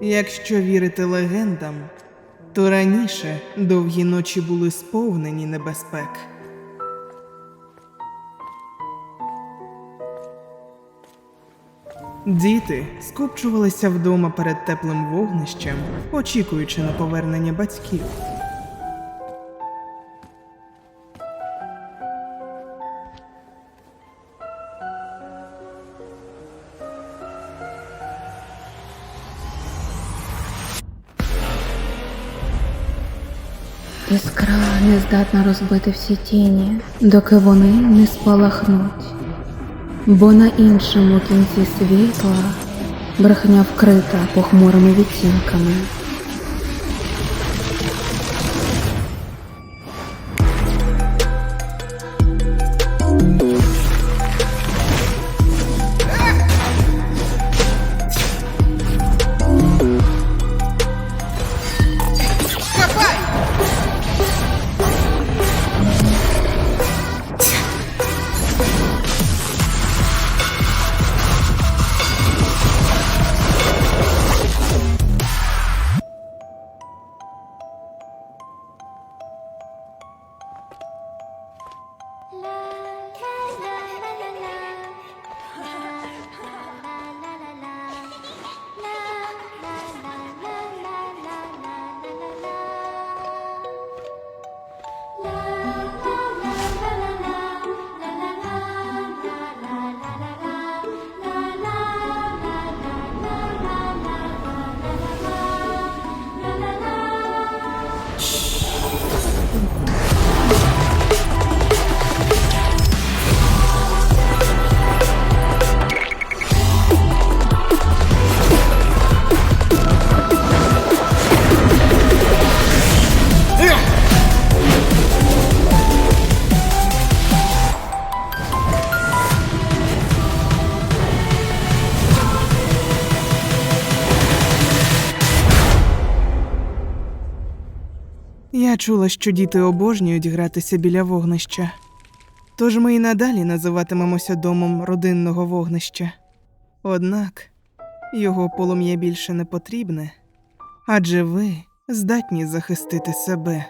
Якщо вірити легендам, то раніше довгі ночі були сповнені небезпек. Діти скупчувалися вдома перед теплим вогнищем, очікуючи на повернення батьків. Іскра не здатна розбити всі тіні, доки вони не спалахнуть. Бо на іншому кінці світла брехня вкрита похмурими відтінками. Я чула, що діти обожнюють гратися біля вогнища. Тож ми і надалі називатимемося домом родинного вогнища. Однак його полум'я більше не потрібне, адже ви здатні захистити себе.